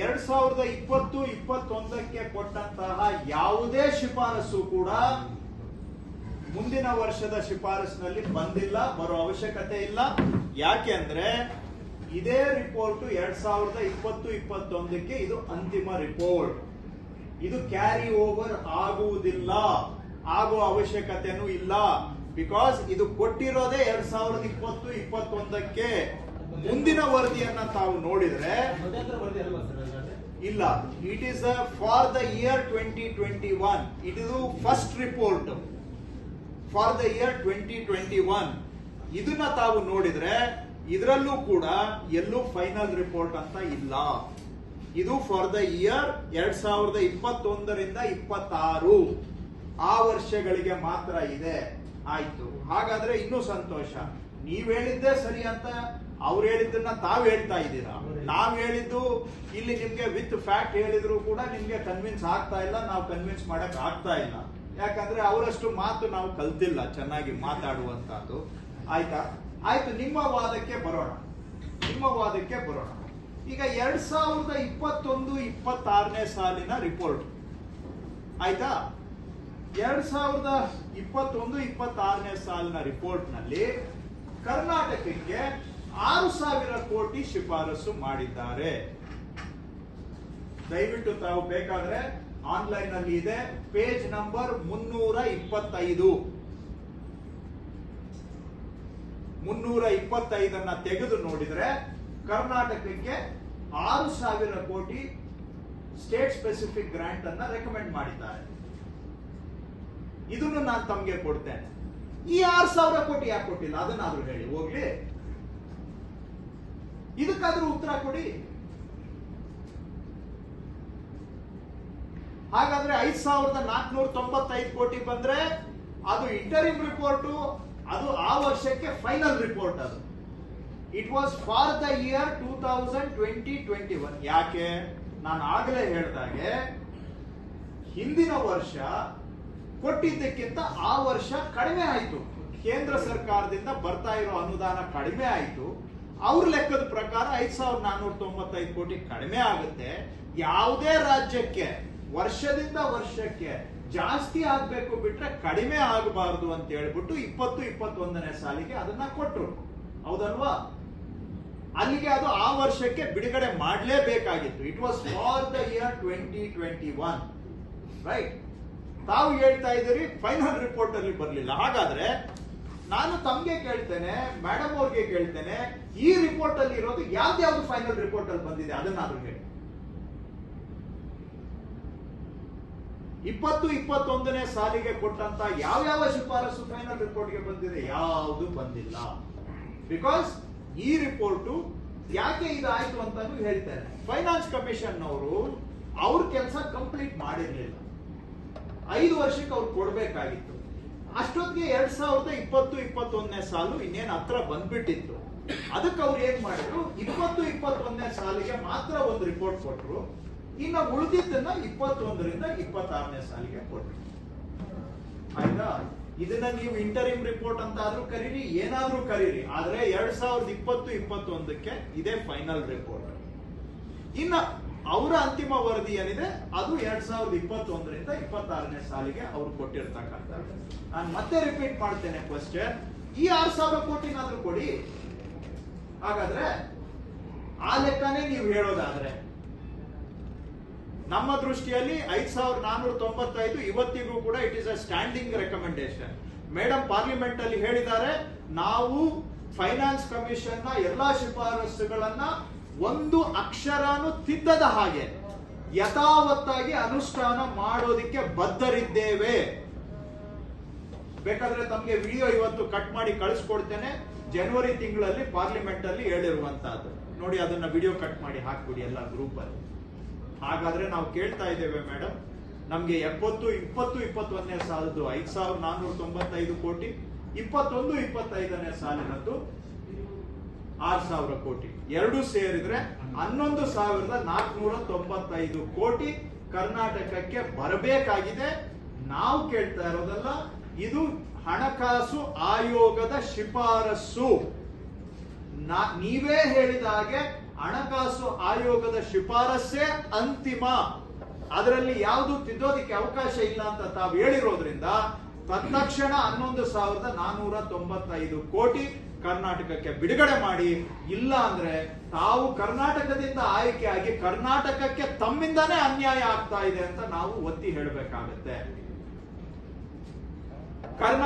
ಎರಡ್ ಸಾವಿರದ ಇಪ್ಪತ್ತು, ಇಪ್ಪತ್ತೊಂದಕ್ಕೆ ಕೊಟ್ಟಂತಹ ಯಾವುದೇ ಶಿಫಾರಸು ಕೂಡ ಮುಂದಿನ ವರ್ಷದ ಶಿಫಾರಸಿನಲ್ಲಿ ಬಂದಿಲ್ಲ, ಬರೋ ಅವಶ್ಯಕತೆ ಇಲ್ಲ. ಯಾಕೆಂದ್ರೆ ಇದೇ ರಿಪೋರ್ಟ್ ಎರಡ್ ಸಾವಿರದ ಇಪ್ಪತ್ತು, ಇಪ್ಪತ್ತೊಂದಕ್ಕೆ ಇದು ಅಂತಿಮ ರಿಪೋರ್ಟ್. ಇದು ಕ್ಯಾರಿ ಓವರ್ ಆಗುವುದಿಲ್ಲ. ಆಗುವ ಅವಶ್ಯಕತೆನೂ ಇಲ್ಲ. ಬಿಕಾಸ್ ಇದು ಕೊಟ್ಟಿರೋದೇ ಎರಡ್ ಸಾವಿರದ ಇಪ್ಪತ್ತು, ಇಪ್ಪತ್ತೊಂದಕ್ಕೆ. ಮುಂದಿನ ವರದಿಯನ್ನ ತಾವು ನೋಡಿದ್ರೆ ಮಧ್ಯಂತರ ವರದಿ ಅಲ್ವಾ ಸರ್ ಹಾಗಾದ್ರೆ? ಇಲ್ಲ. It is for the year twenty twenty one it ಇದು first report for the year twenty twenty one ಇದನ್ನ ತಾವು ನೋಡಿದ್ರೆ ಇದರಲ್ಲೂ ಕೂಡ ಎಲ್ಲೂ ಫೈನಲ್ ರಿಪೋರ್ಟ್ ಅಂತ ಇಲ್ಲ. ಇದು ಫಾರ್ ದ ಇಯರ್ ಎರಡ್ ಸಾವಿರದ ಇಪ್ಪತ್ತೊಂದರಿಂದ ಇಪ್ಪತ್ತಾರು. ಆ ವರ್ಷಗಳಿಗೆ ಮಾತ್ರ ಇದೆ. ಆಯ್ತು. ಹಾಗಾದ್ರೆ ಇನ್ನೂ ಸಂತೋಷ. ನೀವ್ ಹೇಳಿದ್ದೇ ಸರಿ ಅಂತ ಅವ್ರು ಹೇಳಿದ್ದನ್ನ ತಾವ್ ಹೇಳ್ತಾ ಇದ್ದೀರಾ? ನಾವ್ ಹೇಳಿದ್ದು, ಇಲ್ಲಿ ನಿಮ್ಗೆ ವಿತ್ ಫ್ಯಾಕ್ಟ್ ಹೇಳಿದ್ರು ಕೂಡ ನಿಮ್ಗೆ ಕನ್ವಿನ್ಸ್ ಆಗ್ತಾ ಇಲ್ಲ, ನಾವು ಕನ್ವಿನ್ಸ್ ಮಾಡಕ್ ಆಗ್ತಾ ಇಲ್ಲ. ಯಾಕಂದ್ರೆ ಅವರಷ್ಟು ಮಾತು ನಾವು ಕಲ್ತಿಲ್ಲ, ಚೆನ್ನಾಗಿ ಮಾತಾಡುವಂತಹದ್ದು. ಆಯ್ತಾ? ಆಯ್ತು, ನಿಮ್ಮ ವಾದಕ್ಕೆ ಬರೋಣ. ನಿಮ್ಮ ವಾದಕ್ಕೆ ಬರೋಣ. ಈಗ ಎರಡ್ ಸಾವಿರದ ಇಪ್ಪತ್ತೊಂದು, ಇಪ್ಪತ್ತಾರನೇ ಸಾಲಿನ ರಿಪೋರ್ಟ್ ಆಯ್ತಾ? ಎರಡ್ ಸಾವಿರದ ಇಪ್ಪತ್ತೊಂದು, ಇಪ್ಪತ್ತಾರನೇ ಸಾಲಿನ ರಿಪೋರ್ಟ್ನಲ್ಲಿ ಕರ್ನಾಟಕಕ್ಕೆ ಆರು ಸಾವಿರ ಕೋಟಿ ಶಿಫಾರಸು ಮಾಡಿದ್ದಾರೆ. ದಯವಿಟ್ಟು ತಾವು ಬೇಕಾದ್ರೆ ಆನ್ಲೈನ್ ಅಲ್ಲಿ ಇದೆ. ಪೇಜ್ ನಂಬರ್ ಮುನ್ನೂರ ಇಪ್ಪತ್ತೈದು. ಮುನ್ನೂರ ಇಪ್ಪತ್ತೈದನ್ನ ತೆಗೆದು ನೋಡಿದ್ರೆ ಕರ್ನಾಟಕಕ್ಕೆ ಆರು ಸಾವಿರ ಕೋಟಿ ಸ್ಟೇಟ್ ಸ್ಪೆಸಿಫಿಕ್ ಗ್ರಾಂಟ್ ಅನ್ನ ರೆಕಮೆಂಡ್ ಮಾಡಿದ್ದಾರೆ. ಇದನ್ನು ನಾನು ತಮಗೆ ಕೊಡ್ತೇನೆ. ಈ ಆರು ಸಾವಿರ ಕೋಟಿ ಯಾಕೆ ಕೊಟ್ಟಿಲ್ಲ? ಅದನ್ನಾದ್ರೂ ಹೇಳಿ. ಹೋಗ್ಲಿ. ಇದಕ್ಕಾದ್ರೂ ಉತ್ತರ ಕೊಡಿ. ಹಾಗಾದ್ರೆ ಐದ್ ಸಾವಿರದ ನಾಲ್ಕನೂರ ತೊಂಬತ್ತೈದು ಕೋಟಿ ಬಂದ್ರೆ ಅದು ಇಂಟರಿಮ್ ರಿಪೋರ್ಟ್ ಅದು ಆ ವರ್ಷಕ್ಕೆ ಫೈನಲ್ ರಿಪೋರ್ಟ್ ಅದು. It was for the year two thousand twenty twenty one ಯಾಕೆ? ನಾನು ಆಗಲೇ ಹೇಳ್ದಾಗೆ, ಹಿಂದಿನ ವರ್ಷ ಕೊಟ್ಟಿದ್ದಕ್ಕಿಂತ ಆ ವರ್ಷ ಕಡಿಮೆ ಆಯಿತು. ಕೇಂದ್ರ ಸರ್ಕಾರದಿಂದ ಬರ್ತಾ ಇರೋ ಅನುದಾನ ಕಡಿಮೆ ಆಯ್ತು. ಅವ್ರ ಲೆಕ್ಕದ ಪ್ರಕಾರ ಐದ್ ಸಾವಿರದ ನಾನ್ನೂರ ತೊಂಬತ್ತೈದು ಕೋಟಿ ಕಡಿಮೆ ಆಗುತ್ತೆ. ಯಾವುದೇ ರಾಜ್ಯಕ್ಕೆ, ವರ್ಷದಿಂದ ವರ್ಷಕ್ಕೆ ಜಾಸ್ತಿ ಆಗ್ಬೇಕು ಬಿಟ್ರೆ ಕಡಿಮೆ ಆಗಬಾರದು ಅಂತ ಹೇಳ್ಬಿಟ್ಟು ಇಪ್ಪತ್ತು ಇಪ್ಪತ್ತೊಂದನೇ ಸಾಲಿಗೆ ಅದನ್ನ ಕೊಟ್ರು. ಹೌದಲ್ವಾ? ಅಲ್ಲಿಗೆ ಅದು ಆ ವರ್ಷಕ್ಕೆ ಬಿಡುಗಡೆ ಮಾಡಲೇಬೇಕಾಗಿತ್ತು. It was for the year twenty twenty one right ತಾವು ಹೇಳ್ತಾ ಇದ್ದೀರಿ ಫೈನಲ್ ರಿಪೋರ್ಟ್ ಅಲ್ಲಿ ಬರಲಿಲ್ಲ. ಹಾಗಾದ್ರೆ ನಾನು ತಮ್ಗೆ ಕೇಳ್ತೇನೆ ಮೇಡಮ್ ಅವ್ರಿಗೆ ಕೇಳ್ತೇನೆ, ಈ ರಿಪೋರ್ಟ್ ಅಲ್ಲಿ ಇರೋದು ಯಾವ್ದ್ಯಾವ್ದು ಫೈನಲ್ ರಿಪೋರ್ಟ್ ಅಲ್ಲಿ ಬಂದಿದೆ? ಅದನ್ನಾದ್ರೂ ಹೇಳಿ. ಇಪ್ಪತ್ತು, ಇಪ್ಪತ್ತೊಂದನೇ ಸಾಲಿಗೆ ಕೊಟ್ಟಂತ ಯಾವ್ಯಾವ ಶಿಫಾರಸು ಫೈನಲ್ ರಿಪೋರ್ಟ್ಗೆ ಬಂದಿದೆ? ಯಾವುದು ಬಂದಿಲ್ಲ. ಬಿಕಾಸ್ ಈ ರಿಪೋರ್ಟು ಯಾಕೆ ಇದಾಯ್ತು ಅಂತಾನು ಹೇಳ್ತಾರೆ ಫೈನಾನ್ಸ್ ಕಮಿಷನ್ ಅವರು ಅವ್ರ ಕೆಲಸ ಕಂಪ್ಲೀಟ್ ಮಾಡಿರ್ಲಿಲ್ಲ. ಐದು ವರ್ಷಕ್ಕೆ ಅವ್ರು ಕೊಡ್ಬೇಕಾಗಿತ್ತು. ಅಷ್ಟೊತ್ತಿಗೆ ಎರಡ್ ಸಾವಿರದ ಇಪ್ಪತ್ತು, ಇಪ್ಪತ್ತೊಂದನೇ ಸಾಲು ಇನ್ನೇನು ಹತ್ರ ಬಂದ್ಬಿಟ್ಟಿತ್ತು. ಅದಕ್ಕೆ ಅವ್ರು ಏನ್ ಮಾಡಿದ್ರು? ಇಪ್ಪತ್ತು, ಇಪ್ಪತ್ತೊಂದನೇ ಸಾಲಿಗೆ ಮಾತ್ರ ಒಂದು ರಿಪೋರ್ಟ್ ಕೊಟ್ರು. ಇನ್ನು ಉಳಿದಿದ್ದನ್ನ ಇಪ್ಪತ್ತೊಂದರಿಂದ ಇಪ್ಪತ್ತಾರನೇ ಸಾಲಿಗೆ ಕೊಟ್ರು. ಆಯ್ತಾ? ಇದನ್ನ ನೀವು ಇಂಟರಿಮ್ ರಿಪೋರ್ಟ್ ಅಂತ ಆದ್ರೂ ಕರೀರಿ, ಏನಾದ್ರೂ ಕರೀರಿ. ಆದ್ರೆ ಎರಡ್ ಸಾವಿರದ ಇಪ್ಪತ್ತು, ಇಪ್ಪತ್ತೊಂದಕ್ಕೆ ಇದೇ ಫೈನಲ್ ರಿಪೋರ್ಟ್ ಇನ್ನ ಅವರ ಅಂತಿಮ ವರದಿ ಏನಿದೆ, ಅದು ಎರಡ್ ಸಾವಿರದ ಇಪ್ಪತ್ತೊಂದರಿಂದ ಇಪ್ಪತ್ತಾರನೇ ಸಾಲಿಗೆ ಅವ್ರು ಕೊಟ್ಟಿರ್ತಕ್ಕಂಥ ನಾನು ಮತ್ತೆ ರಿಪೀಟ್ ಮಾಡ್ತೇನೆ ಕ್ವಶನ್ ಈ ಆರ್ ಸಾವಿರ ಕೋಟಿನಾದ್ರೂ ಕೊಡಿ. ಹಾಗಾದ್ರೆ, ಆ ಲೆಕ್ಕನೇ ನೀವು ಹೇಳೋದಾದ್ರೆ, ನಮ್ಮ ದೃಷ್ಟಿಯಲ್ಲಿ ಐದ್ ಸಾವಿರದ ನಾನ್ನೂರ ತೊಂಬತ್ತೈದು, ಇವತ್ತಿಗೂ ಕೂಡ it is a standing recommendation madam parliament ಅಲ್ಲಿ ಹೇಳಿದ್ದಾರೆ, ನಾವು ಫೈನಾನ್ಸ್ ಕಮಿಷನ್ನ ಎಲ್ಲಾ ಶಿಫಾರಸುಗಳನ್ನ ಒಂದು ಅಕ್ಷರನು ತಿದ್ದದ ಹಾಗೆ ಯಥಾವತ್ತಾಗಿ ಅನುಷ್ಠಾನ ಮಾಡೋದಿಕ್ಕೆ ಬದ್ಧರಿದ್ದೇವೆ. ಬೇಕಾದ್ರೆ ತಮಗೆ ವಿಡಿಯೋ ಇವತ್ತು ಕಟ್ ಮಾಡಿ ಕಳಿಸ್ಕೊಡ್ತೇನೆ. ಜನವರಿ ತಿಂಗಳಲ್ಲಿ ಪಾರ್ಲಿಮೆಂಟ್ ಅಲ್ಲಿ ಹೇಳಿರುವಂತಹದ್ದು. ನೋಡಿ ಅದನ್ನ ವಿಡಿಯೋ ಕಟ್ ಮಾಡಿ ಹಾಕ್ಬಿಡಿ ಎಲ್ಲ ಗ್ರೂಪ್ ಅಲ್ಲಿ. ಹಾಗಾದ್ರೆ ನಾವು ಕೇಳ್ತಾ ಇದ್ದೇವೆ ಮೇಡಮ್ ನಮ್ಗೆ ಎಪ್ಪತ್ತು, ಇಪ್ಪತ್ತು, ಇಪ್ಪತ್ತೊಂದನೇ ಸಾಲದ್ದು ಐದ್ ಸಾವಿರದ ನಾನ್ನೂರ ತೊಂಬತ್ತೈದು ಕೋಟಿ, ಇಪ್ಪತ್ತೊಂದು, ಇಪ್ಪತ್ತೈದನೇ ಸಾಲಿನದ್ದು ಆರ್ ಸಾವಿರ ಕೋಟಿ. ಎರಡು ಸೇರಿದ್ರೆ ಹನ್ನೊಂದು ಸಾವಿರದ ನಾಲ್ಕುನೂರ ತೊಂಬತ್ತೈದು ಕೋಟಿ ಕರ್ನಾಟಕಕ್ಕೆ ಬರಬೇಕಾಗಿದೆ. ನಾವು ಕೇಳ್ತಾ ಇರೋದಲ್ಲ, ಇದು ಹಣಕಾಸು ಆಯೋಗದ ಶಿಫಾರಸ್ಸು. ನಾ- ನೀವೇ ಹೇಳಿದ ಹಾಗೆ ಹಣಕಾಸು ಆಯೋಗದ ಶಿಫಾರಸ್ಸೇ ಅಂತಿಮ. ಅದರಲ್ಲಿ ಯಾವುದು ತಿದ್ದೋದಿಕ್ಕೆ ಅವಕಾಶ ಇಲ್ಲ ಅಂತ ತಾವು ಹೇಳಿರೋದ್ರಿಂದ, ತತ್ಕ್ಷಣ ಹನ್ನೊಂದು ಸಾವಿರದ ನಾನೂರ ತೊಂಬತ್ತೈದು ಕೋಟಿ ಕರ್ನಾಟಕಕ್ಕೆ ಬಿಡುಗಡೆ ಮಾಡಿ, ಇಲ್ಲ ಅಂದ್ರೆ ತಾವು ಕರ್ನಾಟಕದಿಂದ ಆಯ್ಕೆಯಾಗಿ ಕರ್ನಾಟಕಕ್ಕೆ ತಮ್ಮಿಂದಾನೇ ಅನ್ಯಾಯ ಆಗ್ತಾ ಇದೆ ಅಂತ ನಾವು ಒತ್ತಿ ಹೇಳಬೇಕಾಗತ್ತೆ. ಕರ್ನಾ